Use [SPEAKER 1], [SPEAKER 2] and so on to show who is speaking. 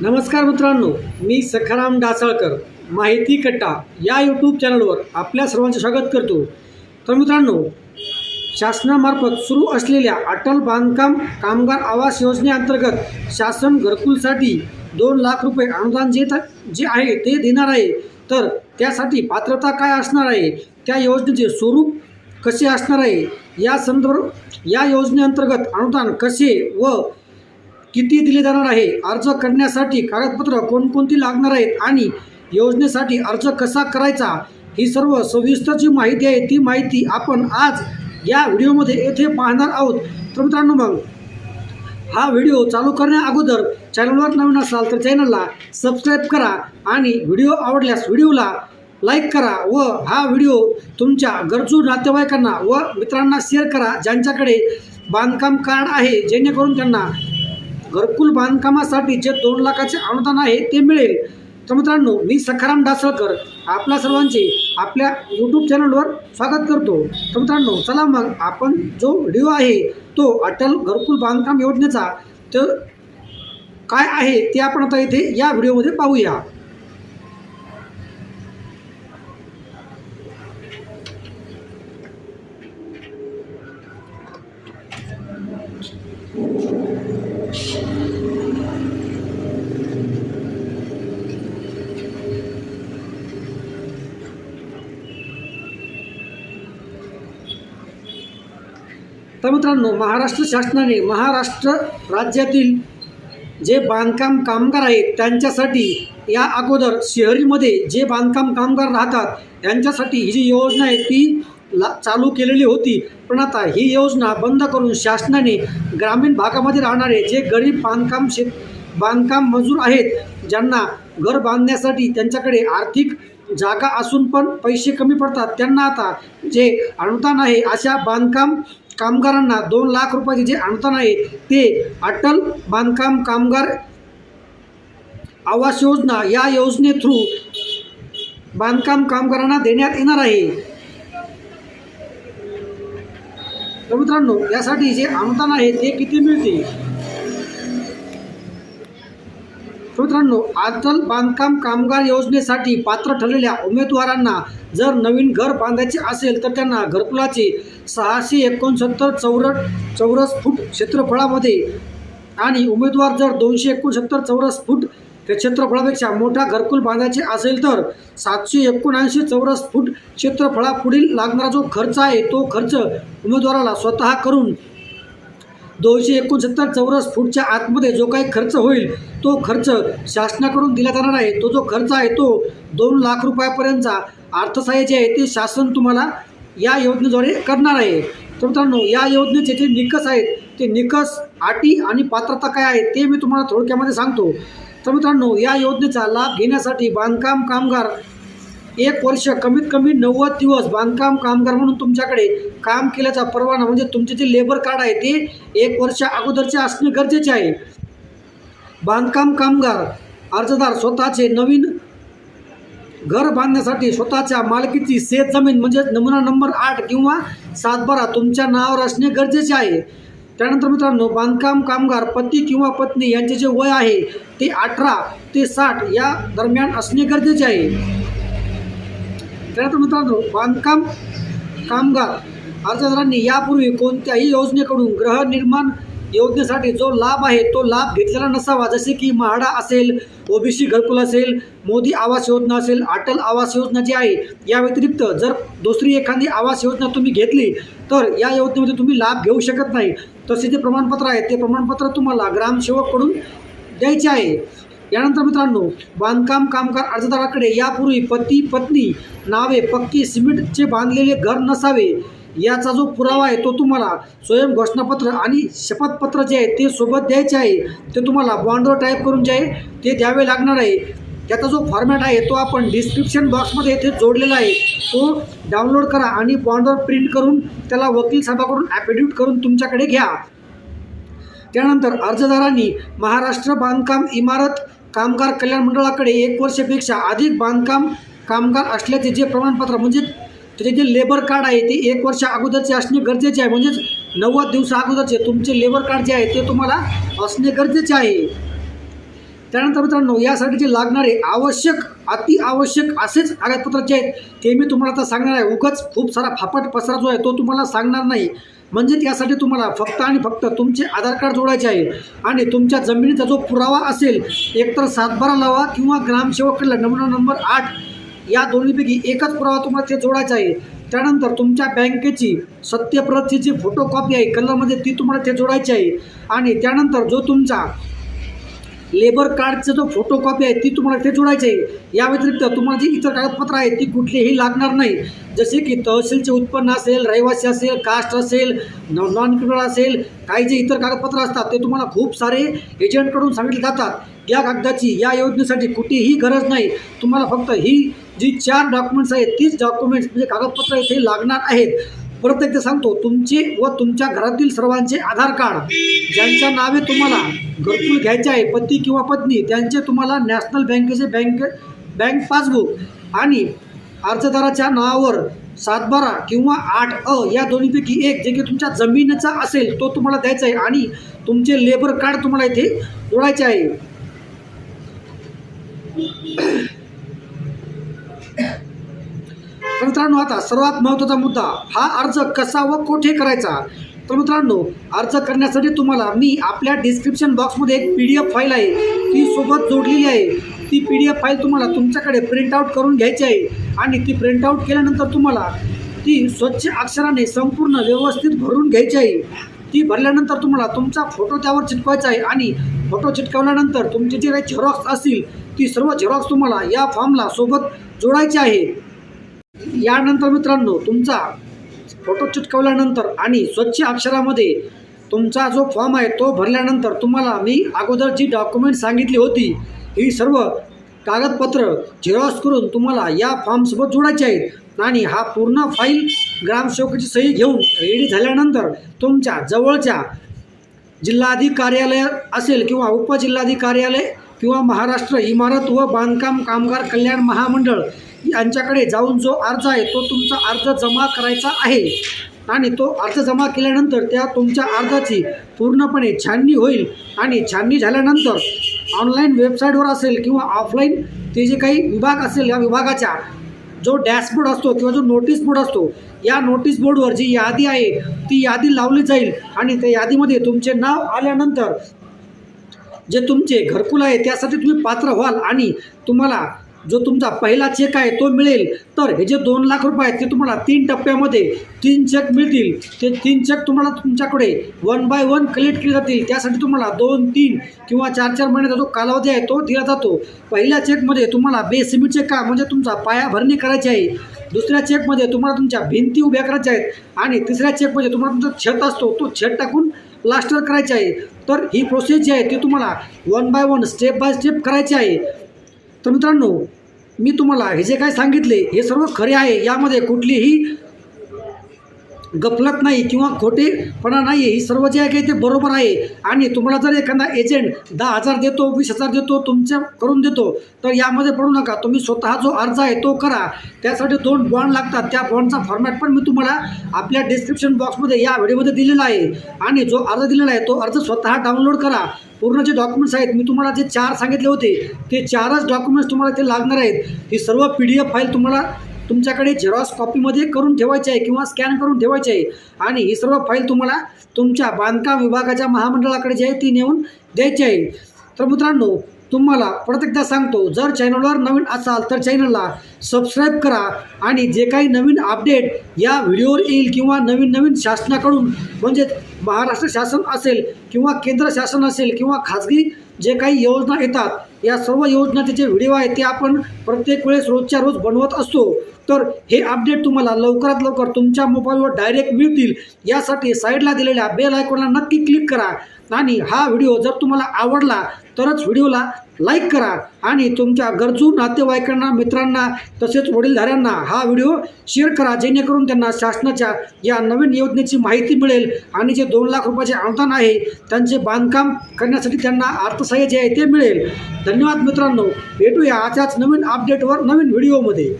[SPEAKER 1] नमस्कार मित्रांनो मी सखाराम डासाळकर माहिती कट्टा या यूट्यूब चॅनलवर आपल्या सर्वांचे स्वागत करतो. तर मित्रांनो शासनामार्फत सुरू असलेल्या अटल बांधकाम कामगार आवास योजनेअंतर्गत शासन घरकुलसाठी दोन लाख रुपये अनुदान जे जे आहे ते देणार आहे. तर त्यासाठी पात्रता काय असणार आहे? त्या योजनेचे स्वरूप कसे असणार आहे? या संदर्भ या योजनेअंतर्गत अनुदान कसे व किती दिले जाणार आहे? अर्ज करण्यासाठी कागदपत्र कोणकोणती लागणार आहेत आणि योजनेसाठी अर्ज कसा करायचा? ही सर्व सविस्तर जी माहिती आहे ती माहिती आपण आज या व्हिडिओमध्ये येथे पाहणार आहोत. तर मित्रांनो मग हा व्हिडिओ चालू करण्या अगोदर चॅनलवर नवीन असाल तर चॅनलला सबस्क्राईब करा आणि व्हिडिओ आवडल्यास व्हिडिओला लाईक करा व हा व्हिडिओ तुमच्या गरजू नातेवाईकांना व मित्रांना शेअर करा ज्यांच्याकडे बांधकाम कार्ड आहे जेणेकरून त्यांना घरकुल बांधकामासाठी जे दोन लाखाचे अनुदान आहे ते मिळेल. तर मित्रांनो मी सखाराम डासळकर आपल्या सर्वांचे आपल्या यूट्यूब चॅनलवर स्वागत करतो. तर मित्रांनो चला मग आपण जो व्हिडिओ आहे तो अटल घरकुल बांधकाम योजनेचा तर काय आहे ते आपण आता इथे या व्हिडिओमध्ये पाहूया. तर मित्रांनो महाराष्ट्र शासनाने महाराष्ट्र राज्यातील जे बांधकाम कामगार आहेत त्यांच्यासाठी या अगोदर शहरीमध्ये जे बांधकाम कामगार राहतात यांच्यासाठी ही जी योजना आहे ती ला चालू केलेली होती. पण आता ही योजना बंद करून शासनाने ग्रामीण भागामध्ये राहणारे जे गरीब बांधकाम शेत बांधकाम मजूर आहेत ज्यांना घर बांधण्यासाठी त्यांच्याकडे आर्थिक जागा असून पण पैसे कमी पडतात त्यांना आता जे अनुदान आहे अशा बांधकाम कामगारांना दोन लाख रुपयाचे जे अनुदान आहे ते अटल बांधकाम कामगार आवास योजना या योजने थ्रू बांधकाम कामगारांना देण्यात येणार आहे. तर मित्रांनो यासाठी जे अनुदान आहे ते किती मिळते? मित्रांनो अटल बांधकाम कामगार योजनेसाठी पात्र ठरलेल्या उमेदवारांना जर नवीन घर बांधायचे असेल तर त्यांना घरकुलाचे सहाशे एकोणसत्तर चौरस चौरस फूट क्षेत्रफळामध्ये आणि उमेदवार जर दोनशे एकोणसत्तर चौरस फूट त्या क्षेत्रफळापेक्षा मोठा घरकुल बांधायचे असेल तर सातशे एकोणऐंशी चौरस फूट क्षेत्रफळापुढील लागणारा जो खर्च आहे तो खर्च उमेदवाराला स्वतः करून दोनशे एकोणसत्तर चौरस फूटच्या आतमध्ये जो काही खर्च होईल तो खर्च शासनाकडून दिला जाणार आहे. तो जो खर्च आहे तो दोन लाख रुपयापर्यंतचा अर्थसहाय्य जे आहे ते शासन तुम्हाला या योजनेद्वारे करणार आहे. तर मित्रांनो या योजनेचे जे निकष आहेत ते निकष अटी आणि पात्रता काय आहे ते मी तुम्हाला थोडक्यामध्ये सांगतो. तर मित्रांनो या योजनेचा लाभ घेण्यासाठी बांधकाम कामगार एक वर्ष कमीत कमी नव्वद दिवस बांधकाम कामगार म्हणून तुमच्याकडे काम केल्याचा परवाना म्हणजे तुमचे जे लेबर कार्ड आहे ते एक वर्ष अगोदरचे असणे गरजेचे आहे. बांधकाम कामगार अर्जदार स्वतःचे नवीन घर बांधण्यासाठी स्वतःच्या मालकीची शेत जमीन म्हणजे नमुना नंबर आठ किंवा सात बारा तुमच्या नावावर असणे गरजेचे आहे. त्यानंतर मित्रांनो बांधकाम कामगार पती किंवा पत्नी यांचे जे वय आहे ते अठरा ते साठ या दरम्यान असणे गरजेचे आहे. त्यानंतर मित्रांनो बांधकाम कामगार अर्जदारांनी यापूर्वी कोणत्याही योजनेकडून गृहनिर्माण योजनेसाठी जो लाभ आहे तो लाभ घेतलेला नसावा. जसे की म्हाडा असेल ओबीसी घरकुल असेल मोदी आवास योजना असेल अटल आवास योजना जी आहे या व्यतिरिक्त जर दुसरी एखादी आवास योजना तुम्ही घेतली तर या योजनेमध्ये तुम्ही लाभ घेऊ शकत नाही. तसे जे प्रमाणपत्र आहे ते प्रमाणपत्र तुम्हाला ग्रामसेवककडून द्यायचे आहे. यानंतर मित्रांनो बांधकाम कामगार अर्जदाराकडे यापूर्वी पती पत्नी नावे पक्की सिमेंटचे बांधलेले घर नसावे. याचा जो पुरावा आहे तो तुम्हाला स्वयं घोषणापत्र आणि शपथपत्र जे आहे ते सोबत द्यायचे आहे ते तुम्हाला बॉन्डवर टाईप करून जे आहे ते द्यावे लागणार आहे. त्याचा जो फॉर्मॅट आहे तो आपण डिस्क्रिप्शन बॉक्समध्ये येथे जोडलेला आहे. तो डाउनलोड करा आणि बॉन्डवर प्रिंट करून त्याला वकील साहेबाकडून ॲफिडेविट करून तुमच्याकडे घ्या. त्यानंतर अर्जदारांनी महाराष्ट्र बांधकाम इमारत कामगार कल्याण मंडळाकडे एक वर्षापेक्षा अधिक बांधकाम कामगार असल्याचे जे प्रमाणपत्र म्हणजे त्याचे जे लेबर कार्ड आहे ते एक वर्ष अगोदरचे असणे गरजेचे आहे. म्हणजेच नव्वद दिवसा अगोदरचे तुमचे लेबर कार्ड जे आहे ते तुम्हाला असणे गरजेचे आहे. त्यानंतर मित्रांनो यासाठी जे लागणारे आवश्यक अति आवश्यक असेच कागदपत्र जे आहेत ते मी तुम्हाला आता सांगणार आहे. उगाच खूप सारा फापट पसरा जो आहे तो तुम्हाला सांगणार नाही. म्हणजेच यासाठी तुम्हाला फक्त आणि फक्त तुमचे आधार कार्ड जोडायचे आहे. आणि तुमच्या जमिनीचा जो पुरावा असेल एकतर सातबारा लावा किंवा ग्रामसेवकाला नमुना नंबर आठ या दोन्हीपैकी एकच पुरावा तुम्हाला ते जोडायचा आहे. त्यानंतर तुमच्या बँकेची सत्यप्रतची जी फोटोकॉपी आहे कलरमध्ये ती तुम्हाला ते जोडायची आहे. आणि त्यानंतर जो तुमचा लेबर कार्डचा जो फोटोकॉपी आहे ती तुम्हाला ते जोडायची आहे. या व्यतिरिक्त तुम्हाला जी इतर कागदपत्र आहेत ती कुठलीही लागणार नाही. जसे की तहसीलचे उत्पन्न असेल रहिवासी असेल कास्ट असेल नॉन क्रिमिनल असेल काही जे इतर कागदपत्र असतात ते तुम्हाला खूप सारे एजंटकडून सांगितले जातात. या कागदाची या योजनेसाठी कुठेही गरज नाही. तुम्हाला फक्त ही जी चार डॉक्युमेंट्स आहेत तीच डॉक्युमेंट्स म्हणजे कागदपत्र इथे लागणार आहेत. परत एकदा सांगतो तुमचे व तुमच्या घरातील सर्वांचे आधार कार्ड ज्यांच्या नावे तुम्हाला घरकुल घ्यायचे आहे पती किंवा पत्नी त्यांचे तुम्हाला नॅशनल बँकेचे बँक बँक पासबुक आणि अर्जदाराच्या नावावर सातबारा किंवा आठ अ या दोन्हीपैकी एक जे की तुमच्या जमिनीचा असेल तो तुम्हाला द्यायचा आहे आणि तुमचे लेबर कार्ड तुम्हाला इथे जोडायचे आहे. तर मित्रांनो आता सर्वात महत्त्वाचा मुद्दा हा अर्ज कसा व कोठे करायचा? तर मित्रांनो अर्ज करण्यासाठी तुम्हाला मी आपल्या डिस्क्रिप्शन बॉक्समध्ये एक पी डी एफ फाईल आहे. ती सोबत जोडलेली आहे. ती पी डी एफ फाईल तुम्हाला तुमच्याकडे प्रिंटआउट करून घ्यायची आहे. आणि ती प्रिंटआउट केल्यानंतर तुम्हाला ती स्वच्छ अक्षराने संपूर्ण व्यवस्थित भरून घ्यायची आहे. ती भरल्यानंतर तुम्हाला तुमचा फोटो त्यावर चिटकवायचा आहे. आणि फोटो चिटकवल्यानंतर तुमचे जे काही झेरॉक्स असतील ती सर्व झेरॉक्स तुम्हाला या फॉर्मला सोबत जोडायचे आहे. यानंतर मित्रांनो तुमचा फोटो चिटकवल्यानंतर आणि स्वच्छ अक्षरामध्ये तुमचा जो फॉर्म आहे तो भरल्यानंतर तुम्हाला मी अगोदर जी डॉक्युमेंट सांगितली होती ही सर्व कागदपत्र झेरॉक्स करून तुम्हाला या फॉर्मसोबत जोडायचे आहेत. आणि हा पूर्ण फाईल ग्रामसेवकाची सही घेऊन रेडी झाल्यानंतर तुमच्या जवळच्या जिल्हाधिक कार्यालय असेल किंवा उपजिल्हाधिक कार्यालय किंवा महाराष्ट्र इमारत व बांधकाम कामगार कल्याण महामंडळ यांच्याकडे जाऊन जो अर्ज आहे तो तुमचा अर्ज जमा करायचा आहे. आणि तो अर्ज जमा केल्यानंतर त्या तुमच्या अर्जाची पूर्णपणे छाननी होईल. आणि छाननी झाल्यानंतर ऑनलाईन वेबसाईटवर असेल किंवा ऑफलाईन ते जे काही विभाग असेल या विभागाच्या जो डॅशबोर्ड असतो किंवा जो नोटीस बोर्ड असतो या नोटीस बोर्डवर जी यादी आहे ती यादी लावली जाईल. आणि त्या यादीमध्ये तुमचे नाव आल्यानंतर जे तुमचे घरकुल आहे त्यासाठी तुम्ही पात्र व्हाल आणि तुम्हाला जो तुमचा पहिला चेक आहे तो मिळेल. तर हे जे दोन लाख रुपये आहेत ते तुम्हाला तीन टप्प्यामध्ये तीन चेक मिळतील. ते तीन चेक तुम्हाला तुमच्याकडे वन बाय वन कलेक्ट केले जातील. त्यासाठी तुम्हाला दोन तीन किंवा चार चार महिन्याचा जो कालावधी आहे तो दिला जातो. पहिल्या चेकमध्ये तुम्हाला बेसिमिटचे काम म्हणजे तुमचा पाया भरणी करायची आहे. दुसऱ्या चेकमध्ये तुम्हाला तुमच्या भिंती उभ्या करायच्या आहेत. आणि तिसऱ्या चेकमध्ये तुम्हाला तुमचा छत असतो तो छत टाकून प्लास्टर करायचे आहे. तर ही प्रोसेस जी आहे ती तुम्हाला one by one step by step करायची आहे. तर मित्रांनो मी तुम्हाला हे जे काय सांगितले हे सर्व खरे आहे. यामध्ये कुठलीही गफलत नाही किंवा खोटेपणा नाही आहे. ही सर्व जे आहे काही ते बरोबर आहे. आणि तुम्हाला जर एखादा एजंट दहा हजार देतो वीस हजार देतो तुमच्या करून देतो तर यामध्ये पडू नका. तुम्ही स्वतः जो अर्ज आहे तो करा. त्यासाठी दोन बॉन्ड लागतात. त्या बॉन्डचा फॉर्मॅट पण मी तुम्हाला आपल्या डिस्क्रिप्शन बॉक्समध्ये या व्हिडिओमध्ये दिलेला आहे. आणि जो अर्ज दिलेला आहे तो अर्ज स्वतः डाउनलोड करा. पूर्ण जे डॉक्युमेंट्स आहेत मी तुम्हाला जे चार सांगितले होते ते चारच डॉक्युमेंट्स तुम्हाला ते लागणार आहेत. ही सर्व पी डी एफ फाईल तुम्हाला तुमच्याकडे झेरॉक्स कॉपीमध्ये करून ठेवायची आहे किंवा स्कॅन करून ठेवायची आहे. आणि ही सर्व फाईल तुम्हाला तुमच्या बांधकाम विभागाच्या महामंडळाकडे जी आहे ती नेऊन द्यायची आहे. तर मित्रांनो तुम्हाला परत एकदा सांगतो जर चॅनलवर नवीन असाल तर चॅनलला सबस्क्राईब करा आणि जे काही नवीन अपडेट या व्हिडिओवर येईल किंवा नवीन नवीन शासनाकडून म्हणजेच महाराष्ट्र शासन असेल किंवा केंद्र शासन असेल किंवा खाजगी जे काही योजना येतात या सर्व योजनाचे जे व्हिडिओ आहेत ते आपण प्रत्येक वेळेस रोजच्या रोज बनवत असतो. तर हे अपडेट तुम्हाला लवकरात लवकर तुमच्या मोबाईलवर डायरेक्ट मिळतील. यासाठी साईडला दिलेल्या बेल आयकॉनला नक्की क्लिक करा. आणि हा व्हिडिओ जर तुम्हाला आवडला तरच व्हिडिओला लाईक करा आणि तुमच्या गरजू नातेवाईकांना मित्रांना तसेच वडीलधाऱ्यांना हा व्हिडिओ शेअर करा जेणेकरून त्यांना शासनाच्या या नवीन योजनेची माहिती मिळेल आणि जे दोन लाख रुपयाचे अनुदान आहे त्यांचे बांधकाम करण्यासाठी त्यांना अर्थसहाय्य जे आहे ते मिळेल. धन्यवाद मित्रांनो. भेटूया आजच्याच नवीन अपडेटवर नवीन व्हिडिओमध्ये.